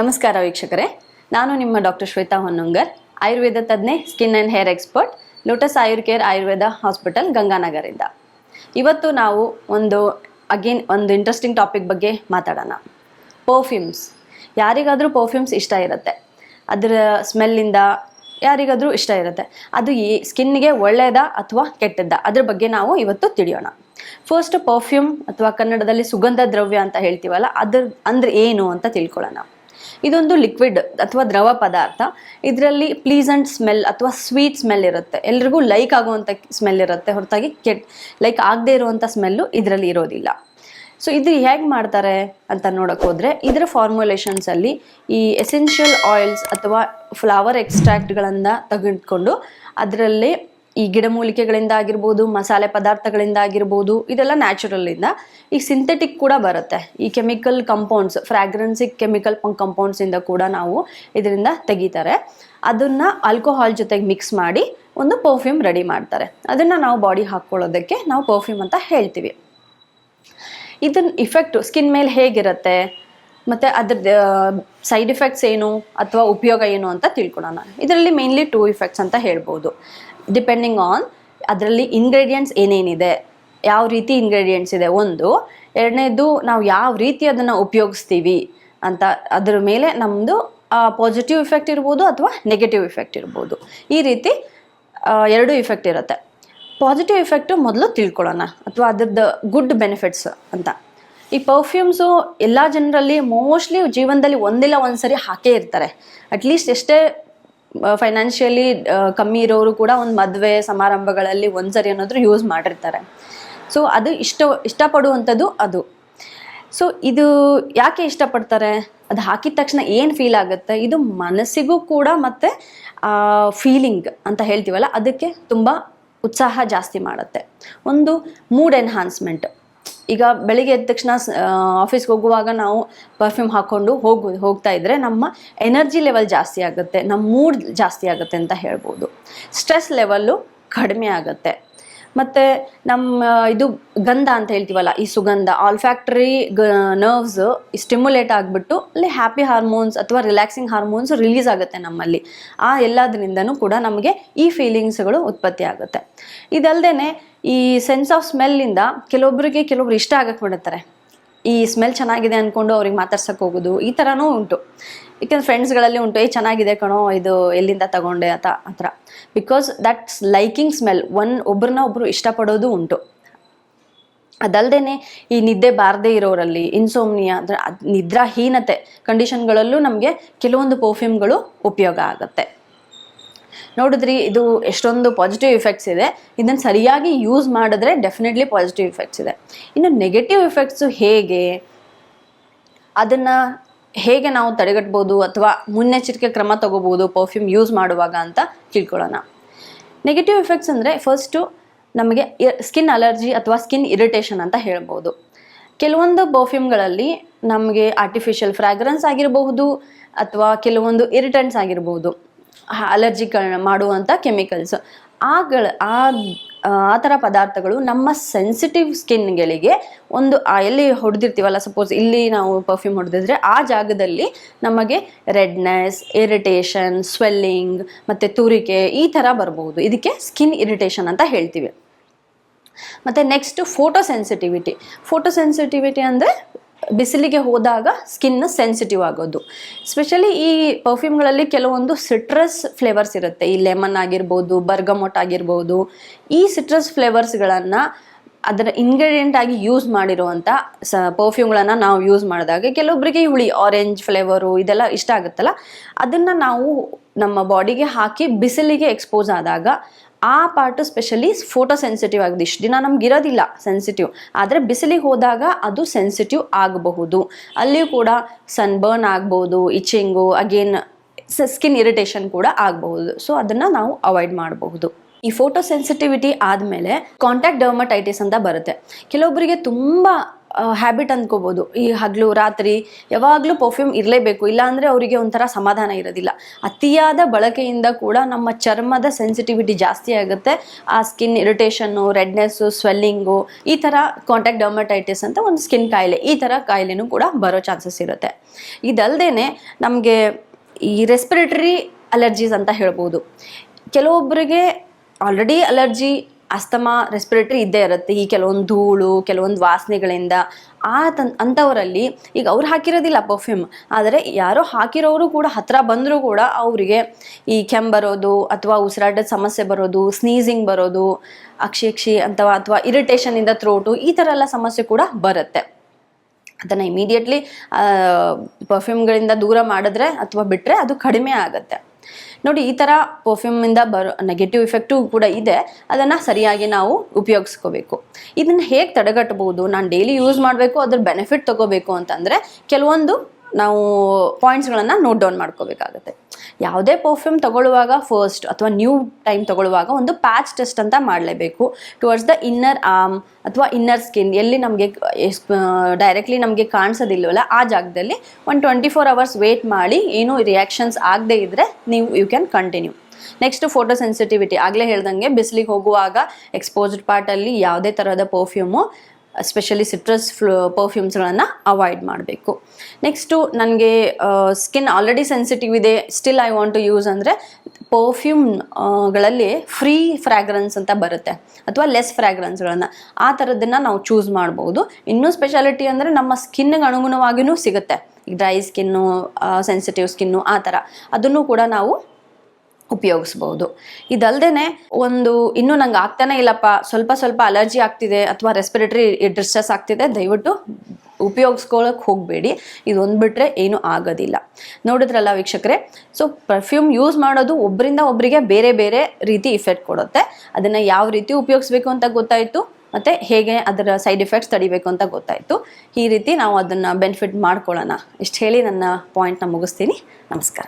ನಮಸ್ಕಾರ ವೀಕ್ಷಕರೇ. ನಾನು ನಿಮ್ಮ doctor Shweta Honnangar, Ayurveda ತಜ್ಞೆ, skin and hair expert, lotus Ayur care Ayurveda hospital ಗಂಗಾನಗರಿಂದ. ಇವತ್ತು ನಾವು ಒಂದು, ಅಗೇನ್, ಒಂದು ಇಂಟ್ರೆಸ್ಟಿಂಗ್ ಟಾಪಿಕ್ ಬಗ್ಗೆ ಮಾತಾಡೋಣ. ಪರ್ಫ್ಯೂಮ್ಸ್ ಯಾರಿಗಾದರೂ ಪರ್ಫ್ಯೂಮ್ಸ್ ಇಷ್ಟ ಇರುತ್ತೆ. ಅದರ ಸ್ಮೆಲ್ಲಿಂದ ಯಾರಿಗಾದರೂ ಇಷ್ಟ ಇರುತ್ತೆ. ಅದು ಈ ಸ್ಕಿನ್ಗೆ ಒಳ್ಳೆಯದಾ ಅಥವಾ ಕೆಟ್ಟದ್ದ? ಅದ್ರ ಬಗ್ಗೆ ನಾವು ಇವತ್ತು ತಿಳಿಯೋಣ. ಫಸ್ಟ್ ಪರ್ಫ್ಯೂಮ್ ಅಥವಾ ಕನ್ನಡದಲ್ಲಿ ಸುಗಂಧ ದ್ರವ್ಯ ಅಂತ ಹೇಳ್ತೀವಲ್ಲ, ಅದ್ರ ಅಂದ್ರೆ ಏನು ಅಂತ ತಿಳ್ಕೊಳ್ಳೋಣ. ಇದೊಂದು ಲಿಕ್ವಿಡ್ ಅಥವಾ ದ್ರವ ಪದಾರ್ಥ. ಇದರಲ್ಲಿ ಪ್ಲೀಸೆಂಟ್ ಸ್ಮೆಲ್ ಅಥವಾ ಸ್ವೀಟ್ ಸ್ಮೆಲ್ ಇರುತ್ತೆ. ಎಲ್ರಿಗೂ ಲೈಕ್ ಆಗುವಂಥ ಸ್ಮೆಲ್ ಇರುತ್ತೆ. ಹೊರತಾಗಿ ಕೆಟ್ ಲೈಕ್ ಆಗದೆ ಇರುವಂಥ ಸ್ಮೆಲ್ಲು ಇದರಲ್ಲಿ ಇರೋದಿಲ್ಲ. ಸೊ ಇದು ಹೇಗೆ ಮಾಡ್ತಾರೆ ಅಂತ ನೋಡೋಕೆ ಹೋದರೆ, ಇದರ ಫಾರ್ಮುಲೇಷನ್ಸ್ ಅಲ್ಲಿ ಈ ಎಸೆನ್ಷಿಯಲ್ ಆಯಿಲ್ಸ್ ಅಥವಾ ಫ್ಲವರ್ ಎಕ್ಸ್ಟ್ರಾಕ್ಟ್ಗಳನ್ನು ತೆಗೆದುಕೊಂಡು ಅದರಲ್ಲಿ ಈ ಗಿಡಮೂಲಿಕೆಗಳಿಂದ ಆಗಿರ್ಬೋದು, ಮಸಾಲೆ ಪದಾರ್ಥಗಳಿಂದ ಆಗಿರ್ಬೋದು, ಇದೆಲ್ಲ ನ್ಯಾಚುರಲ್ ಈಗ ಸಿಂಥೆಟಿಕ್ ಕೂಡ ಬರುತ್ತೆ. ಈ ಕೆಮಿಕಲ್ ಕಂಪೌಂಡ್ಸ್ ಫ್ರಾಗ್ರೆನ್ಸಿಕ್ ಕೆಮಿಕಲ್ ಕಂಪೌಂಡ್ಸಿಂದ ಕೂಡ ನಾವು ಇದರಿಂದ ತೆಗಿತಾರೆ. ಅದನ್ನ ಆಲ್ಕೋಹಾಲ್ ಜೊತೆಗೆ ಮಿಕ್ಸ್ ಮಾಡಿ ಒಂದು ಪರ್ಫ್ಯೂಮ್ ರೆಡಿ ಮಾಡ್ತಾರೆ. ಅದನ್ನ ನಾವು ಬಾಡಿ ಹಾಕ್ಕೊಳ್ಳೋದಕ್ಕೆ ನಾವು ಪರ್ಫ್ಯೂಮ್ ಅಂತ ಹೇಳ್ತೀವಿ. ಇದನ್ನ ಇಫೆಕ್ಟು ಸ್ಕಿನ್ ಮೇಲೆ ಹೇಗಿರುತ್ತೆ? ಮತ್ತು ಅದ್ರದ್ದು ಸೈಡ್ ಇಫೆಕ್ಟ್ಸ್ ಏನು ಅಥವಾ ಉಪಯೋಗ ಏನು ಅಂತ ತಿಳ್ಕೊಳೋಣ ಇದರಲ್ಲಿ ಮೇನ್ಲಿ ಟೂ ಇಫೆಕ್ಟ್ಸ್ ಅಂತ ಹೇಳ್ಬೋದು. ಡಿಪೆಂಡಿಂಗ್ ಆನ್ ಅದರಲ್ಲಿ ಇಂಗ್ರೀಡಿಯೆಂಟ್ಸ್ ಏನೇನಿದೆ, ಯಾವ ರೀತಿ ಇಂಗ್ರೀಡಿಯೆಂಟ್ಸ್ ಇದೆ ಒಂದು. ಎರಡನೇದು ನಾವು ಯಾವ ರೀತಿ ಅದನ್ನು ಉಪಯೋಗಿಸ್ತೀವಿ ಅಂತ ಅದರ ಮೇಲೆ ನಮ್ಮದು ಪಾಸಿಟಿವ್ ಇಫೆಕ್ಟ್ ಇರ್ಬೋದು ಅಥವಾ ನೆಗೆಟಿವ್ ಇಫೆಕ್ಟ್ ಇರ್ಬೋದು. ಈ ರೀತಿ ಎರಡು ಇಫೆಕ್ಟ್ ಇರುತ್ತೆ. ಪಾಸಿಟಿವ್ ಇಫೆಕ್ಟು ಮೊದಲು ತಿಳ್ಕೊಳ್ಳೋಣ, ಅಥವಾ ಅದ್ರದ್ದು ಗುಡ್ ಬೆನಿಫಿಟ್ಸ್ ಅಂತ. ಈ ಪರ್ಫ್ಯೂಮ್ಸು ಎಲ್ಲ ಜನರಲ್ಲಿ ಮೋಸ್ಟ್ಲಿ ಜೀವನದಲ್ಲಿ ಒಂದಿಲ್ಲ ಒಂದ್ಸರಿ ಹಾಕೇ ಇರ್ತಾರೆ. ಅಟ್ಲೀಸ್ಟ್ ಎಷ್ಟೇ ಫೈನಾನ್ಷಿಯಲಿ ಕಮ್ಮಿ ಇರೋರು ಕೂಡ ಒಂದು ಮದುವೆ ಸಮಾರಂಭಗಳಲ್ಲಿ ಒಂದ್ಸರಿ ಅನ್ನೋದ್ರು ಯೂಸ್ ಮಾಡಿರ್ತಾರೆ. ಸೊ ಅದು ಇಷ್ಟ, ಇಷ್ಟಪಡುವಂಥದ್ದು ಅದು. ಸೊ ಇದು ಯಾಕೆ ಇಷ್ಟಪಡ್ತಾರೆ? ಅದು ಹಾಕಿದ ತಕ್ಷಣ ಏನು ಫೀಲ್ ಆಗುತ್ತೆ? ಇದು ಮನಸ್ಸಿಗೂ ಕೂಡ ಮತ್ತು ಫೀಲಿಂಗ್ ಅಂತ ಹೇಳ್ತೀವಲ್ಲ, ಅದಕ್ಕೆ ತುಂಬ ಉತ್ಸಾಹ ಜಾಸ್ತಿ ಮಾಡುತ್ತೆ. ಒಂದು ಮೂಡ್ ಎನ್ಹಾನ್ಸ್ಮೆಂಟ್ ಈಗ ಬೆಳಿಗ್ಗೆ ಎದ್ದ ತಕ್ಷಣ ಆಫೀಸ್ಗೆ ಹೋಗುವಾಗ ನಾವು ಪರ್ಫ್ಯೂಮ್ ಹಾಕ್ಕೊಂಡು ಹೋಗು, ಹೋಗ್ತಾ ಇದ್ರೆ ನಮ್ಮ ಎನರ್ಜಿ ಲೆವೆಲ್ ಜಾಸ್ತಿ ಆಗುತ್ತೆ, ನಮ್ಮ ಮೂಡ್ ಜಾಸ್ತಿ ಆಗುತ್ತೆ ಅಂತ ಹೇಳ್ಬೋದು. ಸ್ಟ್ರೆಸ್ ಲೆವೆಲ್ಲು ಕಡಿಮೆ ಆಗುತ್ತೆ. ಮತ್ತು ನಮ್ಮ, ಇದು ಗಂಧ ಅಂತ ಹೇಳ್ತೀವಲ್ಲ, ಈ ಸುಗಂಧ ಆಲ್ಫ್ಯಾಕ್ಟರಿ ಗ ನರ್ವ್ಸ್ ಸ್ಟಿಮ್ಯುಲೇಟ್ ಆಗಿಬಿಟ್ಟು ಅಲ್ಲಿ ಹ್ಯಾಪಿ ಹಾರ್ಮೋನ್ಸ್ ಅಥವಾ ರಿಲ್ಯಾಕ್ಸಿಂಗ್ ಹಾರ್ಮೋನ್ಸ್ ರಿಲೀಸ್ ಆಗುತ್ತೆ ನಮ್ಮಲ್ಲಿ. ಆ ಎಲ್ಲದರಿಂದನೂ ಕೂಡ ನಮಗೆ ಈ ಫೀಲಿಂಗ್ಸ್ಗಳು ಉತ್ಪತ್ತಿ ಆಗುತ್ತೆ. ಇದಲ್ದೇ ಈ ಸೆನ್ಸ್ ಆಫ್ ಸ್ಮೆಲ್ಲಿಂದ ಕೆಲವೊಬ್ಬರಿಗೆ ಕೆಲವೊಬ್ರು ಇಷ್ಟ ಆಗಕ್ಕೆ ಬಿಡುತ್ತಾರೆ. ಈ ಸ್ಮೆಲ್ ಚೆನ್ನಾಗಿದೆ ಅಂದ್ಕೊಂಡು ಅವ್ರಿಗೆ ಮಾತಾಡ್ಸಕ್ಕೆ ಹೋಗೋದು ಈ ಥರನೂ ಉಂಟು. ಯಾಕಂದ್ರೆ ಫ್ರೆಂಡ್ಸ್ಗಳಲ್ಲಿ ಉಂಟು ಏ ಚೆನ್ನಾಗಿದೆ ಕಣೋ, ಇದು ಎಲ್ಲಿಂದ ತಗೊಂಡೆ? ಅಂತ, ಆ ಥರ. Because that's liking smell one ಒಬ್ರನ್ನ ಒಬ್ಬರು ಇಷ್ಟಪಡೋದು ಉಂಟು. ಅದಲ್ದೇನೆ ಈ ನಿದ್ದೆ ಬಾರದೇ ಇರೋರಲ್ಲಿ ಇನ್ಸೋಮ್ನಿಯಾ ಅಂದರೆ ಅದ್ ನಿದ್ರಾಹೀನತೆ ಕಂಡೀಷನ್ಗಳಲ್ಲೂ ನಮಗೆ ಕೆಲವೊಂದು ಪರ್ಫ್ಯೂಮ್ಗಳು ಉಪಯೋಗ ಆಗುತ್ತೆ. ನೋಡಿದ್ರಿ, ಇದು ಎಷ್ಟೊಂದು ಪಾಸಿಟಿವ್ ಇಫೆಕ್ಟ್ಸ್ ಇದೆ. ಇದನ್ನು ಸರಿಯಾಗಿ ಯೂಸ್ ಮಾಡಿದ್ರೆ ಡೆಫಿನೆಟ್ಲಿ ಪಾಸಿಟಿವ್ ಇಫೆಕ್ಟ್ಸ್ ಇದೆ. ಇನ್ನು ನೆಗೆಟಿವ್ ಇಫೆಕ್ಟ್ಸು ಹೇಗೆ? ಅದನ್ನು ಹೇಗೆ ನಾವು ತಡೆಗಟ್ಬೋದು ಅಥವಾ ಮುನ್ನೆಚ್ಚರಿಕೆ ಕ್ರಮ ತಗೋಬೋದು ಪರ್ಫ್ಯೂಮ್ ಯೂಸ್ ಮಾಡುವಾಗ ಅಂತ ತಿಳ್ಕೊಳ್ಳೋಣ. ನೆಗೆಟಿವ್ ಇಫೆಕ್ಟ್ಸ್ ಅಂದರೆ ಫಸ್ಟು ನಮಗೆ ಸ್ಕಿನ್ ಅಲರ್ಜಿ ಅಥವಾ ಸ್ಕಿನ್ ಇರಿಟೇಷನ್ ಅಂತ ಹೇಳ್ಬೋದು. ಕೆಲವೊಂದು ಪರ್ಫ್ಯೂಮ್ಗಳಲ್ಲಿ ನಮಗೆ ಆರ್ಟಿಫಿಷಿಯಲ್ ಫ್ರ್ಯಾಗ್ರೆನ್ಸ್ ಆಗಿರಬಹುದು ಅಥವಾ ಕೆಲವೊಂದು ಇರಿಟೆಂಟ್ಸ್ ಆಗಿರ್ಬೋದು. ಅಲರ್ಜಿಗಳನ್ನ ಮಾಡುವಂಥ ಕೆಮಿಕಲ್ಸ್ ಆಗಳ, ಆ ಆ ಥರ ಪದಾರ್ಥಗಳು ನಮ್ಮ ಸೆನ್ಸಿಟಿವ್ ಸ್ಕಿನ್ಗಳಿಗೆ ಒಂದು ಎಲ್ಲಿ ಹೊಡೆದಿರ್ತೀವಲ್ಲ ಸಪೋಸ್ ಇಲ್ಲಿ ನಾವು ಪರ್ಫ್ಯೂಮ್ ಹೊಡೆದಿದ್ರೆ ಆ ಜಾಗದಲ್ಲಿ ನಮಗೆ ರೆಡ್ನೆಸ್ ಇರಿಟೇಷನ್ ಸ್ವೆಲ್ಲಿಂಗ್ ಮತ್ತು ತುರಿಕೆ ಈ ಥರ ಬರ್ಬೋದು. ಇದಕ್ಕೆ ಸ್ಕಿನ್ ಇರಿಟೇಷನ್ ಅಂತ ಹೇಳ್ತೀವಿ. ಮತ್ತು next photo sensitivity photo sensitivity ಅಂದರೆ ಬಿಸಿಲಿಗೆ ಹೋದಾಗ ಸ್ಕಿನ್ ಸೆನ್ಸಿಟಿವ್ ಆಗೋದು. ಸ್ಪೆಷಲಿ ಈ ಪರ್ಫ್ಯೂಮ್ಗಳಲ್ಲಿ ಕೆಲವೊಂದು ಸಿಟ್ರಸ್ ಫ್ಲೇವರ್ಸ್ ಇರುತ್ತೆ. ಈ ಲೆಮನ್ ಆಗಿರ್ಬೋದು ಬರ್ಗಮೊಟ್ ಆಗಿರ್ಬೋದು. ಈ ಸಿಟ್ರಸ್ ಫ್ಲೇವರ್ಸ್ಗಳನ್ನು ಅದರ ಇಂಗ್ರೀಡಿಯೆಂಟ್ ಆಗಿ ಯೂಸ್ ಮಾಡಿರುವಂಥ ಸ ಪರ್ಫ್ಯೂಮ್ಗಳನ್ನು ನಾವು ಯೂಸ್ ಮಾಡಿದಾಗ ಕೆಲವೊಬ್ಬರಿಗೆ ಹುಳಿ ಆರೆಂಜ್ ಫ್ಲೇವರು ಇದೆಲ್ಲ ಇಷ್ಟ ಆಗುತ್ತಲ್ಲ? ಅದನ್ನು ನಾವು ನಮ್ಮ ಬಾಡಿಗೆ ಹಾಕಿ ಬಿಸಿಲಿಗೆ ಎಕ್ಸ್ಪೋಸ್ ಆದಾಗ ಆ ಪಾರ್ಟು ಸ್ಪೆಷಲಿ ಫೋಟೋ ಸೆನ್ಸಿಟಿವ್ ಆಗಿದೆ ಇಷ್ಟು ದಿನ ನಮ್ಗೆ ಇರೋದಿಲ್ಲ ಸೆನ್ಸಿಟಿವ್ ಆದರೆ ಬಿಸಿಲಿಗೆ ಹೋದಾಗ ಅದು ಸೆನ್ಸಿಟಿವ್ ಆಗಬಹುದು. ಅಲ್ಲಿಯೂ ಕೂಡ ಸನ್ಬರ್ನ್ ಆಗ್ಬೋದು ಇಚಿಂಗು ಅಗೇನ್ ಸ್ಕಿನ್ ಇರಿಟೇಷನ್ ಕೂಡ ಆಗಬಹುದು. ಸೊ ಅದನ್ನು ನಾವು ಅವಾಯ್ಡ್ ಮಾಡಬಹುದು. ಈ ಫೋಟೋ ಸೆನ್ಸಿಟಿವಿಟಿ ಆದಮೇಲೆ ಕಾಂಟ್ಯಾಕ್ಟ್ ಡರ್ಮಟೈಟಿಸ್ ಅಂತ ಬರುತ್ತೆ. ಕೆಲವೊಬ್ಬರಿಗೆ ತುಂಬ ಹ್ಯಾಬಿಟ್ ಅಂದ್ಕೋಬೋದು ಈ ಹಗಲು, ರಾತ್ರಿ ಯಾವಾಗಲೂ ಪರ್ಫ್ಯೂಮ್ ಇರಲೇಬೇಕು. ಇಲ್ಲಾಂದರೆ ಅವರಿಗೆ ಒಂಥರ ಸಮಾಧಾನ ಇರೋದಿಲ್ಲ. ಅತಿಯಾದ ಬಳಕೆಯಿಂದ ಕೂಡ ನಮ್ಮ ಚರ್ಮದ ಸೆನ್ಸಿಟಿವಿಟಿ ಜಾಸ್ತಿ ಆಗುತ್ತೆ. ಆ ಸ್ಕಿನ್ ಇರಿಟೇಷನ್ನು ರೆಡ್ನೆಸ್ಸು ಸ್ವೆಲ್ಲಿಂಗು ಈ ಥರ ಕಾಂಟ್ಯಾಕ್ಟ್ ಡರ್ಮಟೈಟಿಸ್ ಅಂತ ಒಂದು ಸ್ಕಿನ್ ಕಾಯಿಲೆ, ಈ ಥರ ಕಾಯಿಲೆನೂ ಕೂಡ ಬರೋ ಚಾನ್ಸಸ್ ಇರುತ್ತೆ. ಇದಲ್ಲದೆ ನಮಗೆ ಈ ರೆಸ್ಪಿರೇಟರಿ ಅಲರ್ಜೀಸ್ ಅಂತ ಹೇಳ್ಬೋದು. ಕೆಲವೊಬ್ಬರಿಗೆ ಆಲ್ರೆಡಿ ಅಲರ್ಜಿ ಅಸ್ತಮಾ ರೆಸ್ಪಿರೇಟರಿ ಇದ್ದೇ ಇರುತ್ತೆ. ಈ ಕೆಲವೊಂದು ಧೂಳು, ಕೆಲವೊಂದು ವಾಸನೆಗಳಿಂದ. ಆ ತನ್ ಅಂಥವರಲ್ಲಿ ಈಗ ಅವ್ರು ಹಾಕಿರೋದಿಲ್ಲ ಪರ್ಫ್ಯೂಮ್ ಆದರೆ ಯಾರೋ ಹಾಕಿರೋರು ಕೂಡ, ಹತ್ರ ಬಂದರೂ ಕೂಡ ಅವರಿಗೆ ಈ ಕೆಮ್ಮು ಬರೋದು ಅಥವಾ ಉಸಿರಾಟದ ಸಮಸ್ಯೆ ಬರೋದು ಸ್ನೀಸಿಂಗ್ ಬರೋದು, ಅಕ್ಷಿ ಅಕ್ಷಿ ಅಥವಾ ಅಥವಾ ಇರಿಟೇಷನಿಂದ ಥ್ರೋಟು ಈ ಥರ ಎಲ್ಲ ಸಮಸ್ಯೆ ಕೂಡ ಬರುತ್ತೆ. ಅದನ್ನು ಇಮಿಡಿಯೇಟ್ಲಿ ಪರ್ಫ್ಯೂಮ್ಗಳಿಂದ ದೂರ ಮಾಡಿದ್ರೆ ಅಥವಾ ಬಿಟ್ಟರೆ ಅದು ಕಡಿಮೆ ಆಗುತ್ತೆ. ನೋಡಿ, ಈ ಥರ ಪರ್ಫ್ಯೂಮಿಂದ ಬರೋ ನೆಗೆಟಿವ್ ಇಫೆಕ್ಟು ಕೂಡ ಇದೆ. ಅದನ್ನು ಸರಿಯಾಗಿ ನಾವು ಉಪಯೋಗಿಸ್ಕೋಬೇಕು. ಇದನ್ನು ಹೇಗೆ ತಡೆಗಟ್ಟಬಹುದು? ನಾನು ಡೈಲಿ ಯೂಸ್ ಮಾಡಬೇಕು, ಅದ್ರ ಬೆನಿಫಿಟ್ ತಗೋಬೇಕು ಅಂತಂದರೆ, ಕೆಲವೊಂದು ನಾವು ಪಾಯಿಂಟ್ಸ್ಗಳನ್ನು ನೋಟ್ ಡೌನ್ ಮಾಡ್ಕೋಬೇಕಾಗುತ್ತೆ. ಯಾವುದೇ ಪರ್ಫ್ಯೂಮ್ ತಗೊಳ್ಳುವಾಗ ಫಸ್ಟ್ ಅಥವಾ ನ್ಯೂ ಟೈಮ್ ತಗೊಳ್ಳುವಾಗ ಒಂದು ಪ್ಯಾಚ್ ಟೆಸ್ಟ್ ಅಂತ ಮಾಡಲೇಬೇಕು. ಟುವರ್ಡ್ಸ್ ದ ಇನ್ನರ್ ಆರ್ಮ್ ಅಥವಾ ಇನ್ನರ್ ಸ್ಕಿನ್ ಎಲ್ಲಿ ನಮಗೆ ಡೈರೆಕ್ಟ್ಲಿ ನಮಗೆ ಕಾಣಿಸೋದಿಲ್ಲವಲ್ಲ ಆ ಜಾಗದಲ್ಲಿ ಒಂದು ಟ್ವೆಂಟಿ ಫೋರ್ ಅವರ್ಸ್ ವೇಟ್ ಮಾಡಿ, ಏನು ರಿಯಾಕ್ಷನ್ಸ್ ಆಗದೇ ಇದ್ದರೆ ನೀವು you can continue next photo sensitivity ಆಗಲೇ ಹೇಳ್ದಂಗೆ, ಬಿಸಿಲಿಗೆ ಹೋಗುವಾಗ ಎಕ್ಸ್ಪೋಸ್ಡ್ ಪಾರ್ಟಲ್ಲಿ ಯಾವುದೇ ಥರದ ಪರ್ಫ್ಯೂಮು ಎಸ್ಪೆಷಲಿ ಸಿಟ್ರಸ್ ಫ್ಲೂ ಪರ್ಫ್ಯೂಮ್ಸ್ಗಳನ್ನು ಅವಾಯ್ಡ್ ಮಾಡಬೇಕು. ನೆಕ್ಸ್ಟು ನನಗೆ ಸ್ಕಿನ್ ಆಲ್ರೆಡಿ ಸೆನ್ಸಿಟಿವ್ ಇದೆ. Still I want to use ಅಂದರೆ ಪರ್ಫ್ಯೂಮ್ಗಳಲ್ಲಿ ಫ್ರೀ ಫ್ರ್ಯಾಗ್ರೆನ್ಸ್ ಅಂತ ಬರುತ್ತೆ. ಅಥವಾ ಲೆಸ್ ಫ್ರ್ಯಾಗ್ರೆನ್ಸ್ಗಳನ್ನು ಆ ಥರದ್ದನ್ನು ನಾವು ಚೂಸ್ ಮಾಡ್ಬೋದು. ಇನ್ನೂ ಸ್ಪೆಷಾಲಿಟಿ ಅಂದರೆ ನಮ್ಮ ಸ್ಕಿನ್ಗೆ ಅನುಗುಣವಾಗಿಯೂ ಸಿಗುತ್ತೆ. ಡ್ರೈ ಸ್ಕಿನ್ನು ಸೆನ್ಸಿಟಿವ್ ಸ್ಕಿನ್ನು ಆ ಥರ. ಅದನ್ನು ಕೂಡ ನಾವು ಉಪಯೋಗಿಸ್ಬೋದು. ಇದಲ್ದೇ ಒಂದು ಇನ್ನೂ ನಂಗೆ ಆಗ್ತಾನೆ ಇಲ್ಲಪ್ಪ, ಸ್ವಲ್ಪ ಸ್ವಲ್ಪ ಅಲರ್ಜಿ ಆಗ್ತಿದೆ ಅಥವಾ ರೆಸ್ಪಿರೇಟರಿ ಡಿಸ್ಟ್ರೆಸ್ ಆಗ್ತಿದೆ, ದಯವಿಟ್ಟು ಉಪಯೋಗಿಸ್ಕೊಳ್ಳೋಕೆ ಹೋಗಬೇಡಿ. ಇದೊಂದು ಬಿಟ್ಟರೆ ಏನೂ ಆಗೋದಿಲ್ಲ. ನೋಡಿದ್ರಲ್ಲ ವೀಕ್ಷಕರೇ ಸೊ ಪರ್ಫ್ಯೂಮ್ ಯೂಸ್ ಮಾಡೋದು ಒಬ್ಬರಿಂದ ಒಬ್ಬರಿಗೆ ಬೇರೆ ಬೇರೆ ರೀತಿ ಇಫೆಕ್ಟ್ ಕೊಡುತ್ತೆ. ಅದನ್ನು ಯಾವ ರೀತಿ ಉಪಯೋಗಿಸ್ಬೇಕು ಅಂತ ಗೊತ್ತಾಯಿತು, ಮತ್ತು ಹೇಗೆ ಅದರ ಸೈಡ್ ಎಫೆಕ್ಟ್ಸ್ ತಡಿಬೇಕು ಅಂತ ಗೊತ್ತಾಯಿತು. ಈ ರೀತಿ ನಾವು ಅದನ್ನು ಬೆನಿಫಿಟ್ ಮಾಡ್ಕೊಳ್ಳೋಣ. ಇಷ್ಟು ಹೇಳಿ ನನ್ನ ಪಾಯಿಂಟ್ನ ಮುಗಿಸ್ತೀನಿ. ನಮಸ್ಕಾರ.